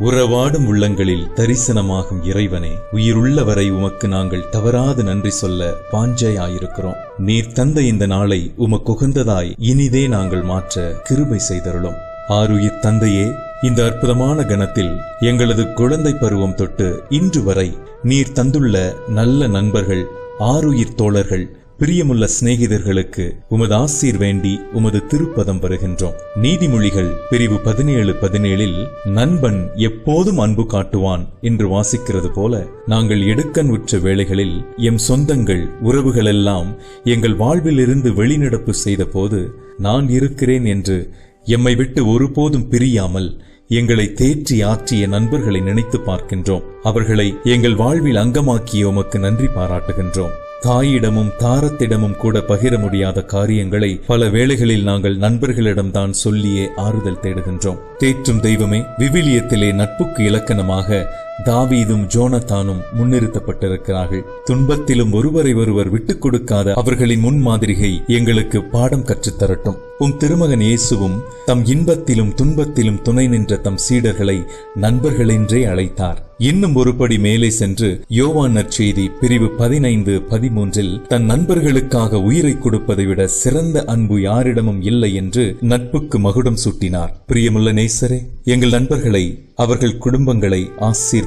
உறவாடும் உள்ளங்களில் தரிசனமாகும் இறைவனே உயிருள்ள வரை உமக்கு நாங்கள் தவறாது நன்றி சொல்ல பாஞ்சையாயிருக்கிறோம் நீர் தந்த இந்த நாளை உமக்குகந்ததாய் இனிதே நாங்கள் மாற்ற கிருபை செய்தருளும். ஆருயிர் தந்தையே இந்த அற்புதமான கணத்தில் எங்களது குழந்தை பருவம் தொட்டு இன்று வரை நீர் தந்துள்ள நல்ல நண்பர்கள் ஆருயிர் தோழர்கள் பிரியமுள்ள சிநேகிதர்களுக்கு உமது ஆசீர் வேண்டி உமது திருப்பதம் வருகின்றோம். நீதிமொழிகள் பிரிவு பதினேழு பதினேழில் நண்பன் எப்போதும் அன்பு காட்டுவான் என்று வாசிக்கிறது போல நாங்கள் எடுக்கன் உற்ற வேளைகளில் எம் சொந்தங்கள் உறவுகளெல்லாம் எங்கள் வாழ்விலிருந்து வெளிநடப்பு செய்த போது நான் இருக்கிறேன் என்று எம்மை விட்டு ஒருபோதும் பிரியாமல் எங்களை தேற்றி ஆற்றிய நண்பர்களை நினைத்து பார்க்கின்றோம். அவர்களை எங்கள் வாழ்வில் அங்கமாக்கிய உமக்கு நன்றி பாராட்டுகின்றோம். தாயிடமும் தாரத்திடமும் கூட பகிர முடியாத காரியங்களை பல வேளைகளில் நாங்கள் நண்பர்களிடம்தான் சொல்லியே ஆறுதல் தேடுகின்றோம். தேற்றும் தெய்வமே விவிலியத்திலே நட்புக்கு இலக்கணமாக தாவீதும் ஜோனத்தானும் முன்னிறுத்தப்பட்டிருக்கிறார்கள். துன்பத்திலும் ஒருவரை ஒருவர் விட்டுக் கொடுக்காத அவர்களின் முன்மாதிரிகை எங்களுக்கு பாடம் கற்றுத்தரட்டும் உம் திருமகன் இயேசுவும் தம் இன்பத்திலும் துன்பத்திலும் துணை நின்ற தம் சீடர்களை நண்பர்களென்றே அழைத்தார். இன்னும் ஒருபடி மேலே சென்று யோவான் நற்செய்தி பிரிவு பதினைந்து பதிமூன்றில் தன் நண்பர்களுக்காக உயிரை கொடுப்பதை விட சிறந்த அன்பு யாரிடமும் இல்லை என்று நட்புக்கு மகுடம் சூட்டினார். பிரியமுள்ள நேசரே எங்கள் நண்பர்களை அவர்கள் குடும்பங்களை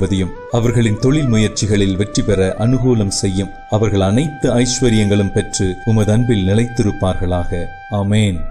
சேர்வதையும் அவர்களின் தொழில் முயற்சிகளில் வெற்றி பெற அனுகூலம் செய்யும். அவர்கள் அனைத்து ஐஸ்வர்யங்களும் பெற்று உமது அன்பில் நிலைத்திருப்பார்களாக. ஆமேன்.